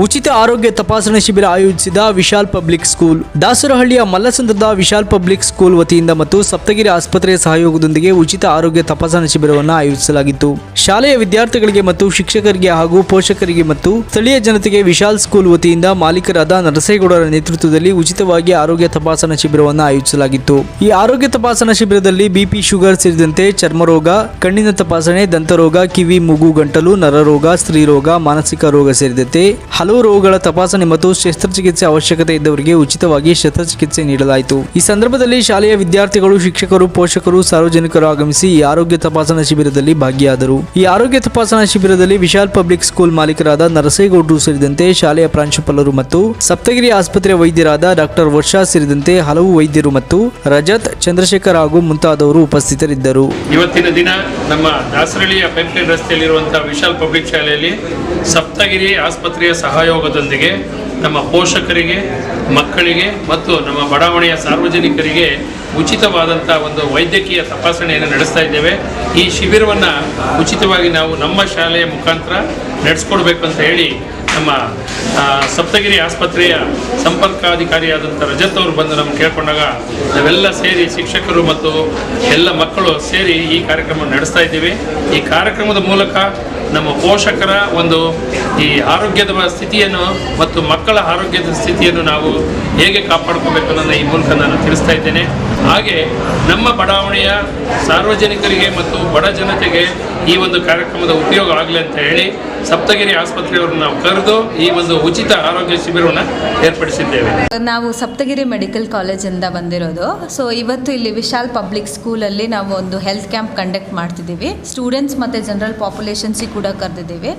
ಉಚಿತ ಆರೋಗ್ಯ ತಪಾಸಣಾ ಶಿಬಿರ ಆಯೋಜಿಸಿದ ವಿಶಾಲ್ ಪಬ್ಲಿಕ್ ಸ್ಕೂಲ್. ದಾಸರಹಳ್ಳಿಯ ಮಲ್ಲಸಂದ್ರದ ವಿಶಾಲ್ ಪಬ್ಲಿಕ್ ಸ್ಕೂಲ್ ವತಿಯಿಂದ ಮತ್ತು ಸಪ್ತಗಿರಿ ಆಸ್ಪತ್ರೆಯ ಸಹಯೋಗದೊಂದಿಗೆ ಉಚಿತ ಆರೋಗ್ಯ ತಪಾಸಣಾ ಶಿಬಿರವನ್ನು ಆಯೋಜಿಸಲಾಗಿತ್ತು. ಶಾಲೆಯ ವಿದ್ಯಾರ್ಥಿಗಳಿಗೆ ಮತ್ತು ಶಿಕ್ಷಕರಿಗೆ ಹಾಗೂ ಪೋಷಕರಿಗೆ ಮತ್ತು ಸ್ಥಳೀಯ ಜನತೆಗೆ ವಿಶಾಲ್ ಸ್ಕೂಲ್ ವತಿಯಿಂದ ಮಾಲೀಕರಾದ ನರಸೇಗೌಡರ ನೇತೃತ್ವದಲ್ಲಿ ಉಚಿತವಾಗಿ ಆರೋಗ್ಯ ತಪಾಸಣಾ ಶಿಬಿರವನ್ನು ಆಯೋಜಿಸಲಾಗಿತ್ತು. ಈ ಆರೋಗ್ಯ ತಪಾಸಣಾ ಶಿಬಿರದಲ್ಲಿ ಬಿಪಿ ಶುಗರ್ ಸೇರಿದಂತೆ ಚರ್ಮರೋಗ, ಕಣ್ಣಿನ ತಪಾಸಣೆ, ದಂತರೋಗ, ಕಿವಿ, ಮೂಗು, ಗಂಟಲು, ನರರೋಗ, ಸ್ತ್ರೀರೋಗ, ಮಾನಸಿಕ ರೋಗ ಸೇರಿದಂತೆ ಹಲವು ರೋಗಗಳ ತಪಾಸಣೆ ಮತ್ತು ಶಸ್ತ್ರಚಿಕಿತ್ಸೆ ಅವಶ್ಯಕತೆ ಇದ್ದವರಿಗೆ ಉಚಿತವಾಗಿ ಶಸ್ತ್ರಚಿಕಿತ್ಸೆ ನೀಡಲಾಯಿತು. ಈ ಸಂದರ್ಭದಲ್ಲಿ ಶಾಲೆಯ ವಿದ್ಯಾರ್ಥಿಗಳು, ಶಿಕ್ಷಕರು, ಪೋಷಕರು, ಸಾರ್ವಜನಿಕರು ಆಗಮಿಸಿ ಈ ಆರೋಗ್ಯ ತಪಾಸಣಾ ಶಿಬಿರದಲ್ಲಿ ಭಾಗಿಯಾದರು. ಈ ಆರೋಗ್ಯ ತಪಾಸಣಾ ಶಿಬಿರದಲ್ಲಿ ವಿಶಾಲ್ ಪಬ್ಲಿಕ್ ಸ್ಕೂಲ್ ಮಾಲೀಕರಾದ ನರಸೇಗೌಡರು ಸೇರಿದಂತೆ ಶಾಲೆಯ ಪ್ರಾಂಶುಪಾಲರು ಮತ್ತು ಸಪ್ತಗಿರಿ ಆಸ್ಪತ್ರೆ ವೈದ್ಯರಾದ ಡಾಕ್ಟರ್ ವರ್ಷಾ ಸೇರಿದಂತೆ ಹಲವು ವೈದ್ಯರು ಮತ್ತು ರಜತ್ ಚಂದ್ರಶೇಖರ್ ಹಾಗೂ ಮುಂತಾದವರು ಉಪಸ್ಥಿತರಿದ್ದರು. ಇವತ್ತಿನ ದಿನ ನಮ್ಮ ದಾಸರಳ್ಳಿಯ ಪೈಪ್ಲೈನ್ ರಸ್ತೆಯಲ್ಲಿರುವಂತಹ ವಿಶಾಲ್ ಪಬ್ಲಿಕ್ ಶಾಲೆಯಲ್ಲಿ ಸಪ್ತಗಿರಿ ಆಸ್ಪತ್ರೆಯ ಸಹಯೋಗದೊಂದಿಗೆ ನಮ್ಮ ಪೋಷಕರಿಗೆ, ಮಕ್ಕಳಿಗೆ ಮತ್ತು ನಮ್ಮ ಬಡಾವಣೆಯ ಸಾರ್ವಜನಿಕರಿಗೆ ಉಚಿತವಾದಂಥ ಒಂದು ವೈದ್ಯಕೀಯ ತಪಾಸಣೆಯನ್ನು ನಡೆಸ್ತಾ ಇದ್ದೇವೆ. ಈ ಶಿಬಿರವನ್ನು ಉಚಿತವಾಗಿ ನಾವು ನಮ್ಮ ಶಾಲೆಯ ಮುಖಾಂತರ ನಡೆಸ್ಕೊಡ್ಬೇಕು ಅಂತ ಹೇಳಿ ನಮ್ಮ ಸಪ್ತಗಿರಿ ಆಸ್ಪತ್ರೆಯ ಸಂಪರ್ಕಾಧಿಕಾರಿಯಾದಂಥ ರಜತ್ ಅವರು ಬಂದು ನಮ್ಗೆ ಕೇಳ್ಕೊಂಡಾಗ ನಾವೆಲ್ಲ ಸೇರಿ ಶಿಕ್ಷಕರು ಮತ್ತು ಎಲ್ಲ ಮಕ್ಕಳು ಸೇರಿ ಈ ಕಾರ್ಯಕ್ರಮ ನಡೆಸ್ತಾ ಇದ್ದೀವಿ. ಈ ಕಾರ್ಯಕ್ರಮದ ಮೂಲಕ ನಮ್ಮ ಪೋಷಕರ ಒಂದು ಈ ಆರೋಗ್ಯದ ಸ್ಥಿತಿಯನ್ನು ಮತ್ತು ಮಕ್ಕಳ ಆರೋಗ್ಯದ ಸ್ಥಿತಿಯನ್ನು ನಾವು ಹೇಗೆ ಕಾಪಾಡ್ಕೋಬೇಕು ಅನ್ನೋದನ್ನ ಈ ಮೂಲಕ ನಾನು ತಿಳಿಸ್ತಾ ಇದ್ದೇನೆ. ಹಾಗೆ ನಮ್ಮ ಬಡಾವಣೆಯ ಸಾರ್ವಜನಿಕರಿಗೆ ಮತ್ತು ಬಡ ಜನತೆಗೆ ಈ ಒಂದು ಕಾರ್ಯಕ್ರಮದ ಉಪಯೋಗ ಆಗಲಿ ಅಂತ ಹೇಳಿ ಸಪ್ತಗಿರಿ ಆಸ್ಪತ್ರೆಯವ್ರನ್ನ ನಾವು ಕರೆದು ಈ ಒಂದು ಉಚಿತ ಆರೋಗ್ಯ ಶಿಬಿರವನ್ನು ಏರ್ಪಡಿಸಿದ್ದೇವೆ. ನಾವು ಸಪ್ತಗಿರಿ ಮೆಡಿಕಲ್ ಕಾಲೇಜಿಂದ ಬಂದಿರೋದು. ಸೊ ಇವತ್ತು ಇಲ್ಲಿ ವಿಶಾಲ್ ಪಬ್ಲಿಕ್ ಸ್ಕೂಲಲ್ಲಿ ನಾವು ಒಂದು ಹೆಲ್ತ್ ಕ್ಯಾಂಪ್ ಕಂಡಕ್ಟ್ ಮಾಡ್ತಿದ್ದೀವಿ. ಸ್ಟೂಡೆಂಟ್ಸ್ ಮತ್ತು ಜನರಲ್ ಪಾಪ್ಯುಲೇಷನ್ಸಿಗೆ ಕೂಡ ಕರೆದಿದ್ದೀವಿ.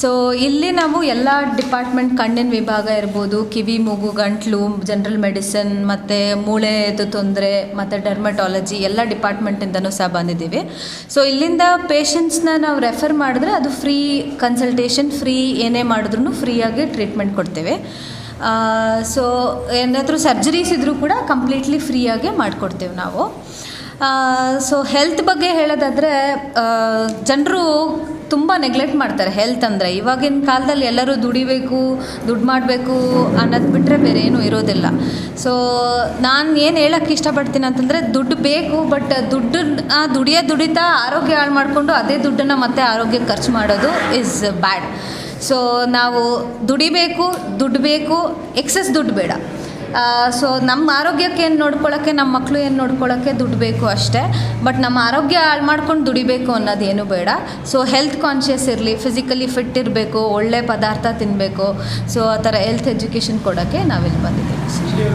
ಸೊ ಇಲ್ಲಿ ನಾವು ಎಲ್ಲ ಡಿಪಾರ್ಟ್ಮೆಂಟ್ ಕಣ್ಣಿನ ವಿಭಾಗ ಇರ್ಬೋದು, ಕಿವಿ, ಮೂಗು, ಗಂಟ್ಲು ಜನರಲ್ ಮೆಡಿಸಿನ್ ಮತ್ತು ಮೂಳೆದು ತೊಂದರೆ ಮತ್ತು ಡರ್ಮಟಾಲಜಿ ಎಲ್ಲ ಡಿಪಾರ್ಟ್ಮೆಂಟಿಂದನೂ ಸಹ ಬಂದಿದ್ದೀವಿ. ಸೊ ಇಲ್ಲಿಂದ ಪೇಷಂಟ್ಸ್ನ ನಾವು ರೆಫರ್ ಮಾಡಿದ್ರೆ ಅದು ಫ್ರೀ ಕನ್ಸಲ್ಟೇಷನ್ ಫ್ರೀ ಏನೇ ಮಾಡಿದ್ರು ಫ್ರೀಯಾಗಿ ಟ್ರೀಟ್ಮೆಂಟ್ ಕೊಡ್ತೇವೆ. ಸೊ ಏನಾದರೂ ಸರ್ಜರೀಸ್ ಇದ್ದರೂ ಕೂಡ ಕಂಪ್ಲೀಟ್ಲಿ ಫ್ರೀಯಾಗಿ ಮಾಡಿಕೊಡ್ತೇವೆ ನಾವು. ಸೊ ಹೆಲ್ತ್ ಬಗ್ಗೆ ಹೇಳೋದಾದರೆ ಜನರು ತುಂಬ ನೆಗ್ಲೆಕ್ಟ್ ಮಾಡ್ತಾರೆ ಹೆಲ್ತ್ ಅಂದರೆ. ಇವಾಗಿನ ಕಾಲದಲ್ಲಿ ಎಲ್ಲರೂ ದುಡಿಬೇಕು, ದುಡ್ಡು ಮಾಡಬೇಕು ಅನ್ನೋದು ಬಿಟ್ಟರೆ ಬೇರೆ ಏನೂ ಇರೋದಿಲ್ಲ. ಸೊ ನಾನು ಏನು ಹೇಳೋಕ್ಕೆ ಇಷ್ಟಪಡ್ತೀನಿ ಅಂತಂದರೆ ದುಡ್ಡು ಬೇಕು ಬಟ್ ದುಡ್ಡು ದುಡಿಯೋ ದುಡಿತಾ ಆರೋಗ್ಯ ಹಾಳು ಮಾಡಿಕೊಂಡು ಅದೇ ದುಡ್ಡನ್ನು ಮತ್ತೆ ಆರೋಗ್ಯಕ್ಕೆ ಖರ್ಚು ಮಾಡೋದು ಇಸ್ ಬ್ಯಾಡ್ ಸೊ ನಾವು ದುಡಿಬೇಕು, ದುಡ್ಡು ಬೇಕು ಎಕ್ಸಸ್ ದುಡ್ಡು ಬೇಡ. ಸೊ ನಮ್ಮ ಆರೋಗ್ಯಕ್ಕೆ ಏನು ನೋಡ್ಕೊಳ್ಳೋಕ್ಕೆ ನಮ್ಮ ಮಕ್ಕಳು ಏನು ನೋಡ್ಕೊಳ್ಳೋಕ್ಕೆ ದುಡ್ಡು ಬೇಕು ಅಷ್ಟೇ. ಬಟ್ ನಮ್ಮ ಆರೋಗ್ಯ ಹಾಳು ಮಾಡ್ಕೊಂಡು ದುಡಿಬೇಕು ಅನ್ನೋದೇನು ಬೇಡ. ಸೊ ಹೆಲ್ತ್ ಕಾನ್ಷಿಯಸ್ ಇರಲಿ ಫಿಸಿಕಲಿ ಫಿಟ್ ಇರಬೇಕು, ಒಳ್ಳೆ ಪದಾರ್ಥ ತಿನ್ನಬೇಕು ಸೊ ಆ ಥರ ಹೆಲ್ತ್ ಎಜುಕೇಷನ್ ಕೊಡೋಕ್ಕೆ ನಾವಿಲ್ಲಿ ಬಂದಿದ್ದೀವಿ.